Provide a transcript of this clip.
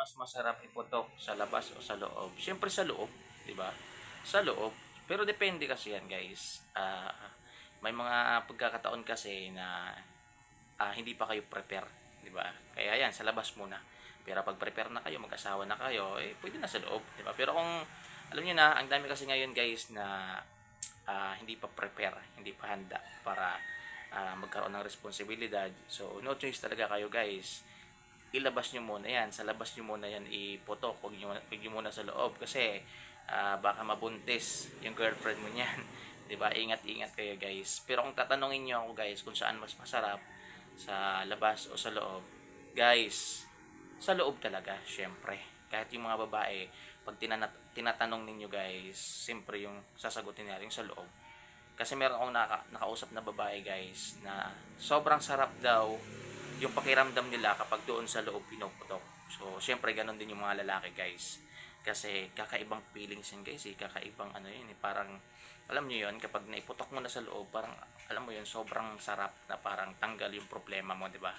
mas masarap iputok sa labas o sa loob? Siyempre sa loob, di ba? Sa loob. Pero depende kasi yan, guys. Ah, may mga pagkakataon kasi na ah, hindi pa kayo prepare, di ba? Kaya yan, sa labas muna. Pero pag prepare na kayo, mag-asawa na kayo, eh, pwede na sa loob, di ba? Pero kung, alam niyo na, ang dami kasi ngayon, guys, na ah, hindi pa prepare, hindi pa handa para ah, magkaroon ng responsibilidad. So, no choice talaga kayo, guys ilabas nyo muna yan. Sa labas nyo muna yan iputok. Huwag nyo, huwag nyo muna sa loob. Kasi ah, baka mabuntis yung girlfriend mo niyan. ba Ingat-ingat kayo guys. Pero kung tatanungin nyo ako guys kung saan mas masarap, sa labas o sa loob, guys, sa loob talaga, syempre. Kahit yung mga babae, pag tinanat- tinatanong ninyo guys, siyempre yung sasagutin nila yung sa loob. Kasi meron akong naka, nakausap na babae guys na sobrang sarap daw yung pakiramdam nila kapag doon sa loob pinuputok. So, syempre ganun din yung mga lalaki guys. Kasi kakaibang feelings yun guys eh. Kakaibang ano yun eh. Parang, alam nyo yun, kapag naiputok mo na sa loob, parang, alam mo yun, sobrang sarap na parang tanggal yung problema mo, di ba?